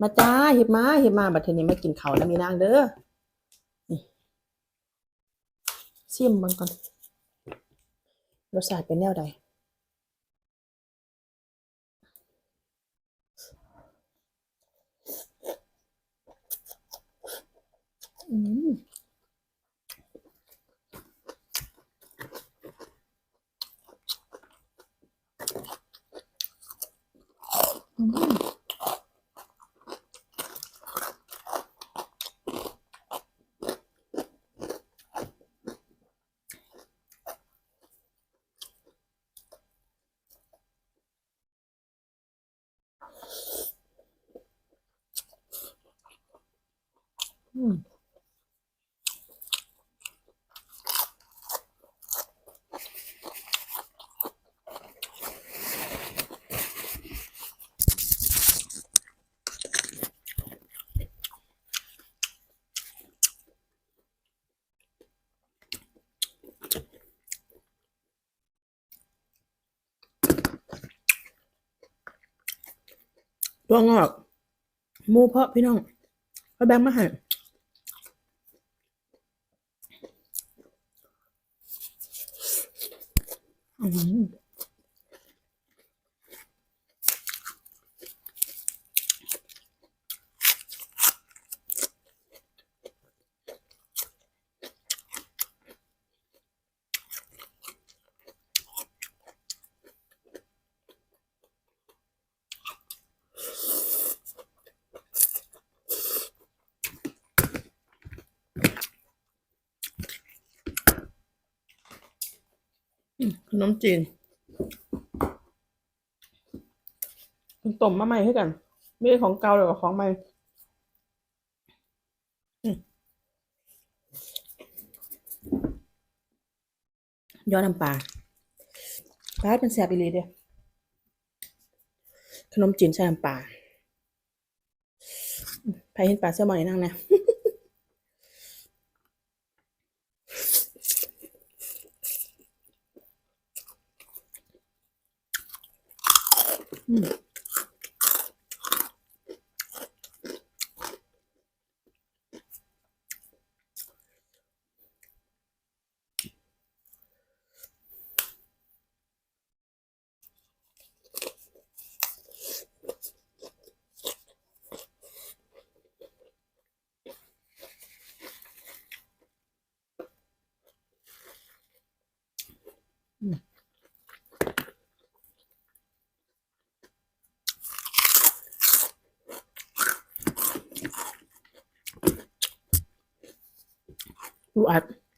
มาจ้าเห็บมาเห็บมาบัดเทนี้มากินเขาแล้วมีนางเด้อนี่ซิมบิ่งก่อนรสชาติเป็นแนวใดอืมอืม ตัวงอกหมูเพาะพี่น้องเอาแบงค์มาให้ อืม ขนมจีนต้มมาใหม่ให้กัน ไม่ได้ของเก่าหรอกของใหม่อืมยอดน้ำปลาปลาเป็นแซ่บอีหลีเด้อขนมจีนใส่น้ำปลาใครเห็นปลาแซลมอนนี่นั่งนะ อื มดู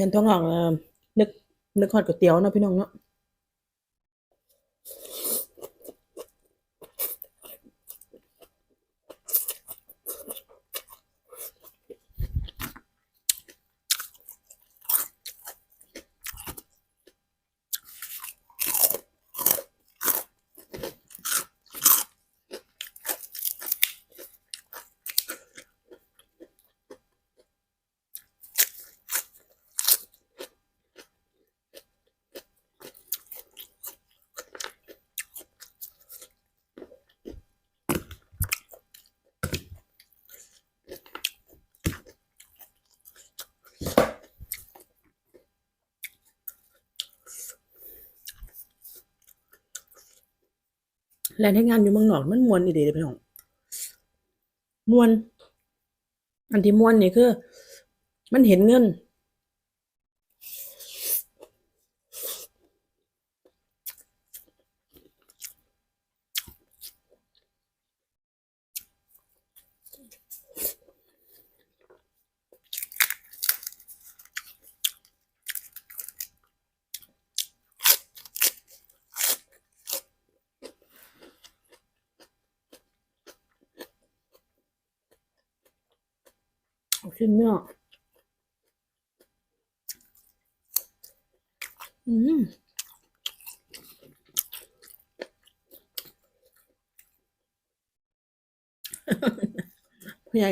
ยันท้องหลอกเออนึกนึกฮอดก๋วยเตี๋ยวเนาะพี่น้องเนาะ แลนให้งานอยู่เมืองนอกมันมวนอีเดีเลยพี่น้องมวน อันที่มวนนี่คือ มันเห็นเงิน เอาขึ้นเนื้ออืมใหญ่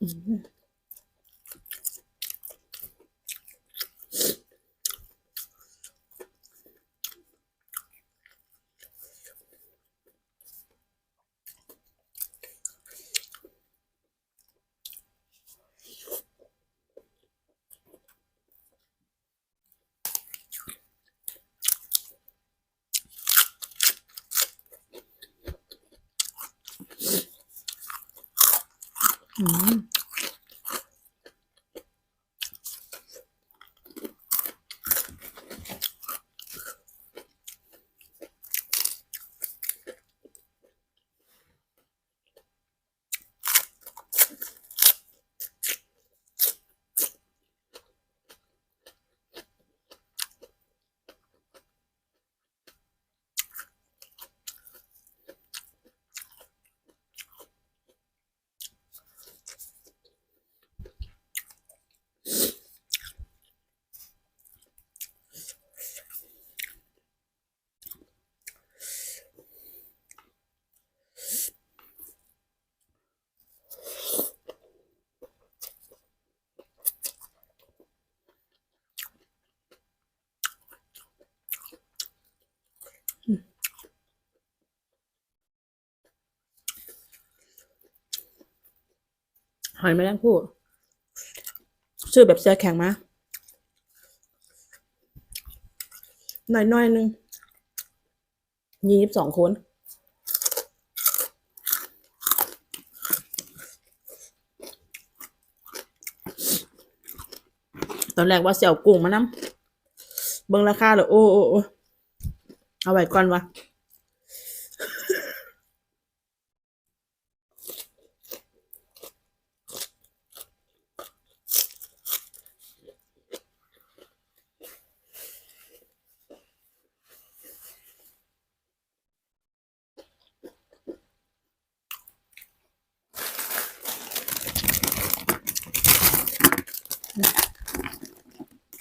อื อยแมลงภู่ซื้อแบบเสื้อแข็งมาหน่อยหน่อยหนึงยี่สิบสองคนตอนแรกว่าเสี่ยวกุ้งมานำเบิ่งราคาเลยโอ้โอ้โอ้เอาไว้ก่อนวะ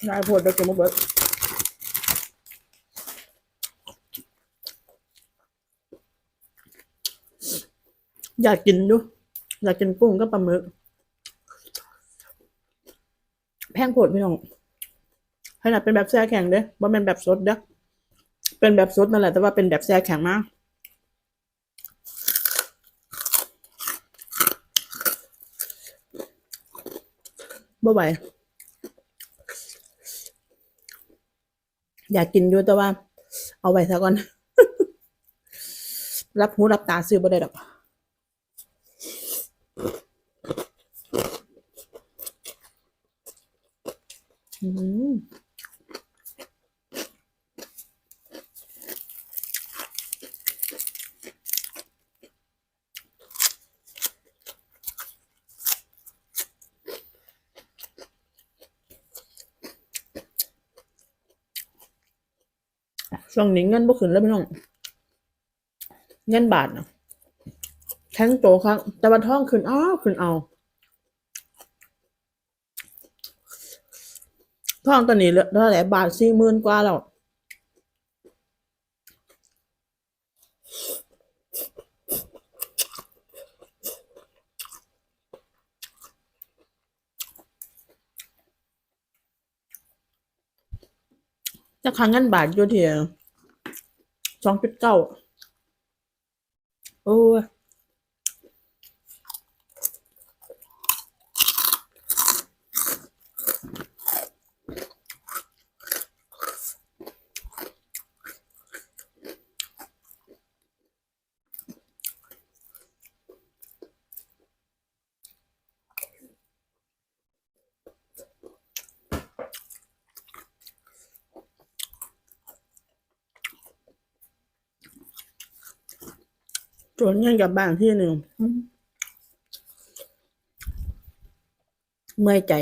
ได้ผลเดี๋ยวเก็บมาเบิดอยากกินดูอยากกินกุ้งก็ปลาหมึกแพงโผดพี่น้องขนาดเป็นแบบแช่แข็งเด้ว่าเป็นแบบสดเด้อเป็นแบบสดนั่นแหละ แต่ว่าเป็นแบบแช่แข็งมากบ่ไหว อยากกินอยู่แต่ว่า เอาไว้ซะก่อน รับหูรับตาซื้อบ่ได้ดอกอืม ช่วงนี้เงินบ่ขึ้นแล้วพี่น้องเงินบาทนะแข็งโตครับแต่วันท่องขึ้นอ้าวขึ้นเอาท่องตอนนี้เหลือเท่าไหร่บาทสี่หมื่นกว่าแล้วจะค้างเงินบาทอยู่ที่ สองจุดเก้าโอ้ ยจวนยังกลับบ้านที่หนึ่งอืมเมื่อยใจ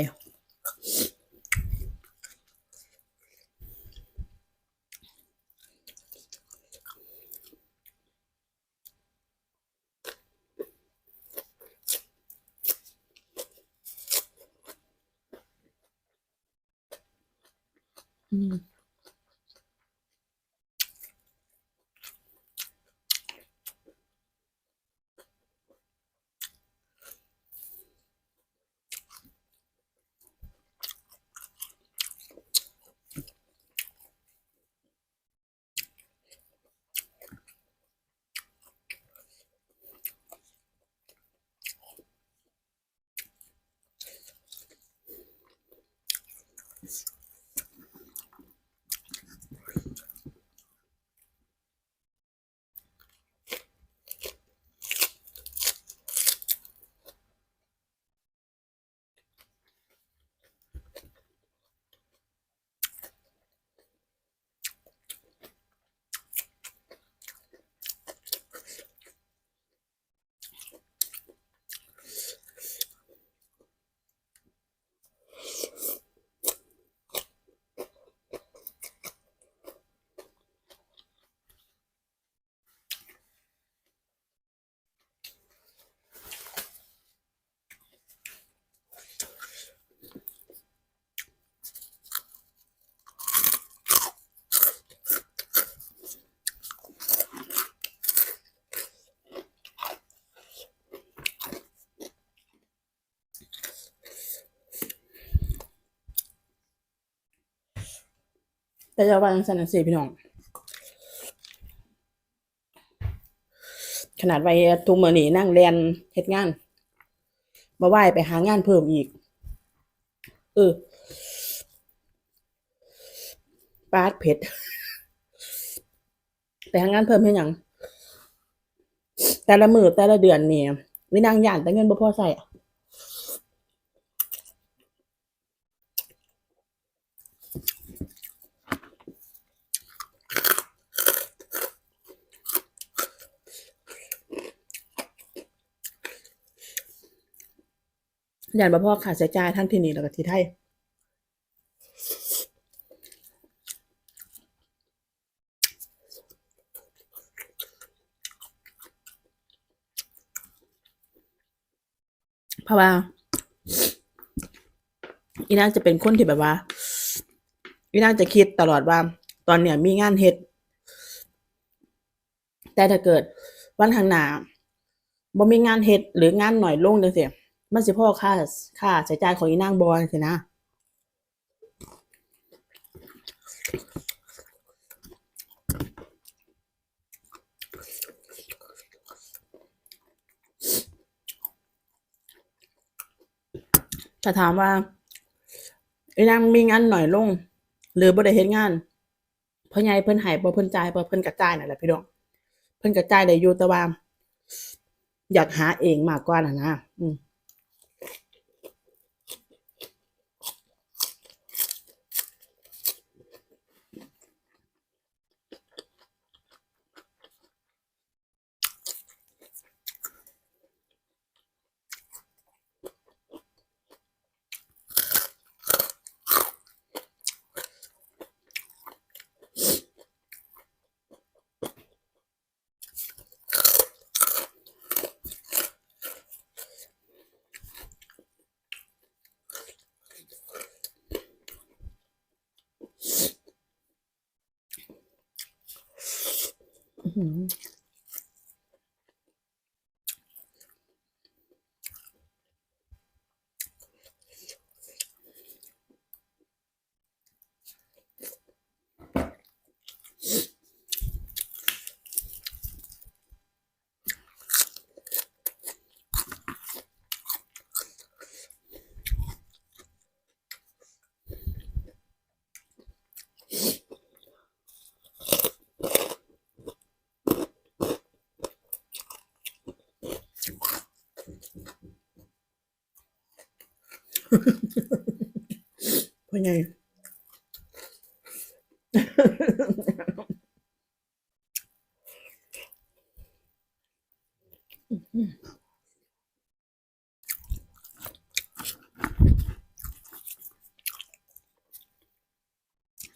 แต่จะว่าจังสันนังสีพี่น้อง ขนาดไว้ทุกมือนี่นั่งเรียนเฮ็ดงาน มาไหวไปหางานเพิ่มอีก เออปาดเผ็ดไปหางานเพิ่มให้ยังแต่ละมือแต่ละเดือนเนี่ยวินางหยานแต่เงินบ่พอใส่ ย่านบ่พอค่าใช้จ่ายทั้งที่นี่แล้วก็ที่ไทยเพราะว่าอีนางจะเป็นคนที่แบบว่าอีนางจะคิดตลอดว่า ตอนเนี้ยมีงานเฮ็ดแต่ถ้าเกิดวันข้างหน้าบ่มีงานเฮ็ดหรืองานหน่อยลงจังซี่ มันสิพ่อค่าค่าใช้จ่ายของอีนางบ่จังซี่นะถ้าถามว่าอีนางมีงานหน่อยลง หรือบ่ได้เฮ็ดงานเพิ่นใหญ่เพิ่นให้บ่เพิ่นจ่ายบ่เพิ่นกระจายนั่นแหละพี่น้องเพิ่นกระจายได้อยู่แต่ว่าอยากหาเองมากกว่าน่ะนะอืม พ่อใหญ่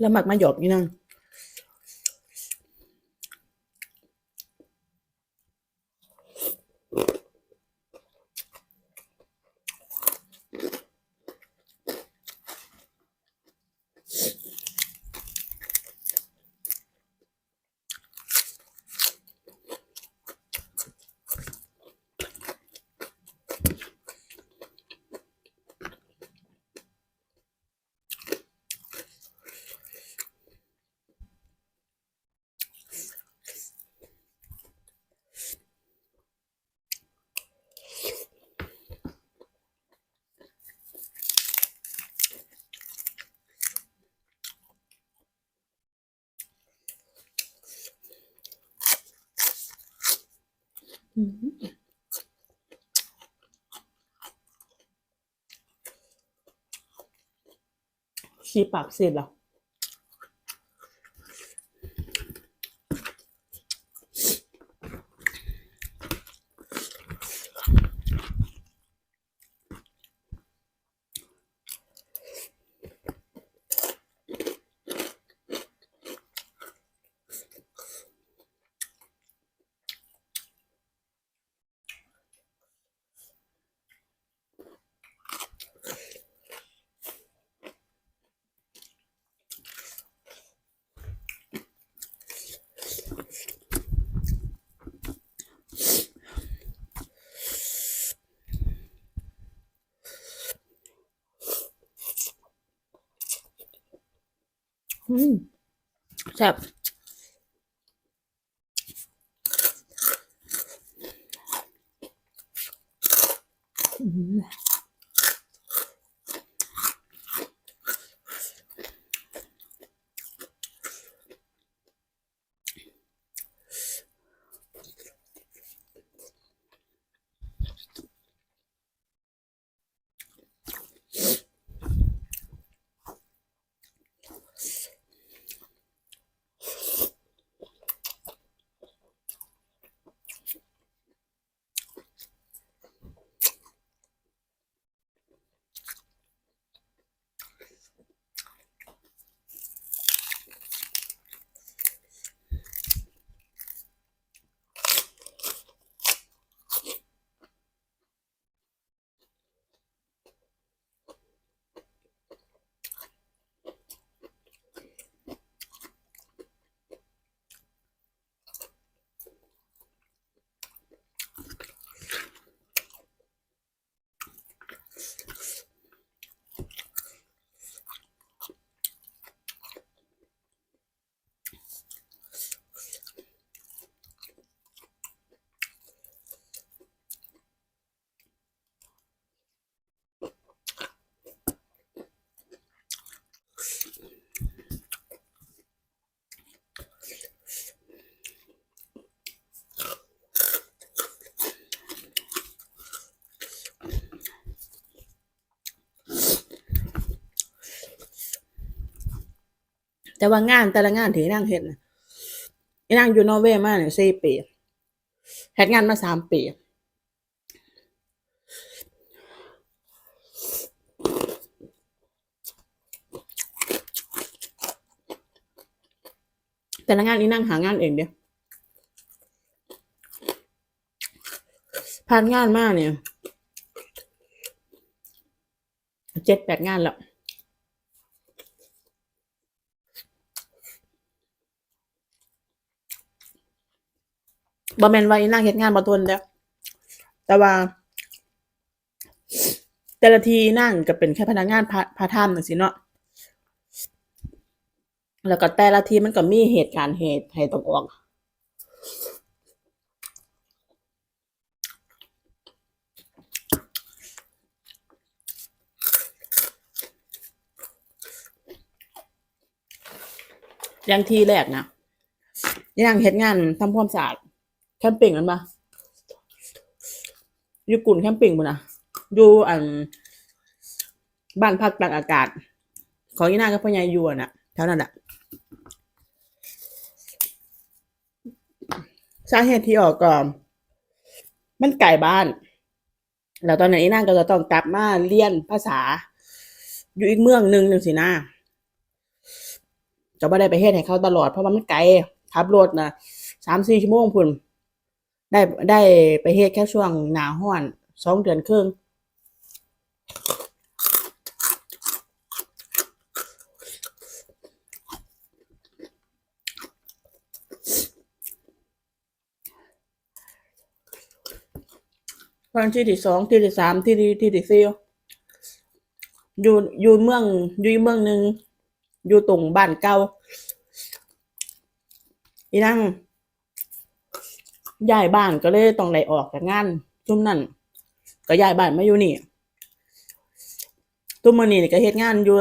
แล้วหมักมาหยอกนี่นั่ง ชีปากเสร็จแล้ว อืม แต่ว่างานแต่ละงานที่นางเฮ็ดน่ะอีนางอยู่นอร์เวย์มาเนี่ยสี่ปีเฮ็ดงานมาสามปีแต่ละงานอีนางหางานเองเดียวผ่านงานมากเนี่ยเจ็ดแปดงานแล้ว บ่แม่นว่าอีนางเฮ็ดงานบ่ทนเด้อแต่ว่า แต่ละทีอีนางก็เป็นแค่พนักงานพาพาร์ทไทม์จังซี่เนาะแล้วก็แต่ละทีมันก็มีเหตุการณ์เหตุให้ต้องออกอย่างทีแรกนะอีนางเฮ็ดงานทำความสะอาด แคมปิ้งกันปะอยู่กุ่นแคมปิ้งบุนะอยู่อัน บ้านพักตากอากาศ ของอีนากับพ่อใหญ่ยวนน่ะเท่านั้นแหละสาเหตุที่ออกก่อนมันไก่บ้าน แล้วตอนนั้นอีนางก็จะต้องกลับมาเรียนภาษา อยู่อีกเมืองหนึ่งหนึ่งสินะจะไม่ได้ไปเฮ็ดให้เขาตลอดเพราะว่ามันไกลขับรถนะสามสี่ชั่วโมงพุ่น ได้ได้ไปเฮ็ดแค่ช่วงหนาห้อนสองเดือนครึ่งวันที่ที่สองที่ที่สามที่ที่ที่ที่สี่อยู่อยู่เมืองอยู่เมืองหนึ่งอยู่ตรงบ้านเก่าอีนั่ง ย้ายบ้านก็เลยต้องไล่ออกจากงานซุ่มนั่นก็ย้ายบ้านมาอยู่นี่ตุ้มมือนี่ก็เฮ็ดงานอยู่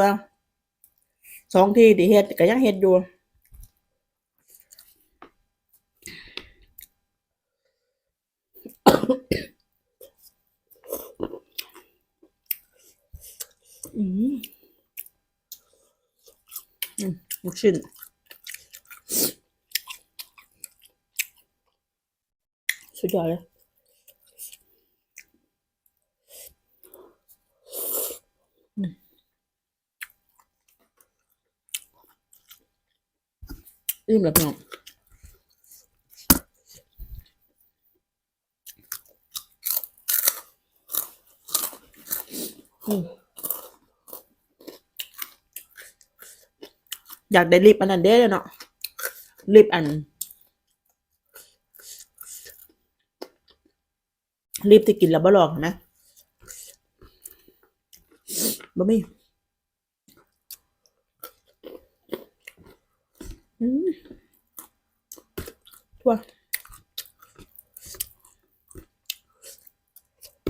สองที่ที่เฮ็ดก็ยังเฮ็ดอยู่อืมอืมลูกชิ้น สุดยอดเลย อืมอึมแล้วพี่น้องอืมอยากได้ลิปอันนั้นเด้เลยเนาะลิปอัน ลิปที่กินแล้วบ่หลอกนะบ่มีอืมทั่ว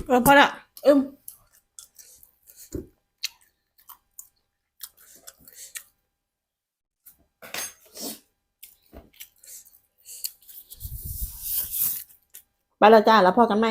เออพอละอึมไปแล้วจ้า แล้วพอกันไหม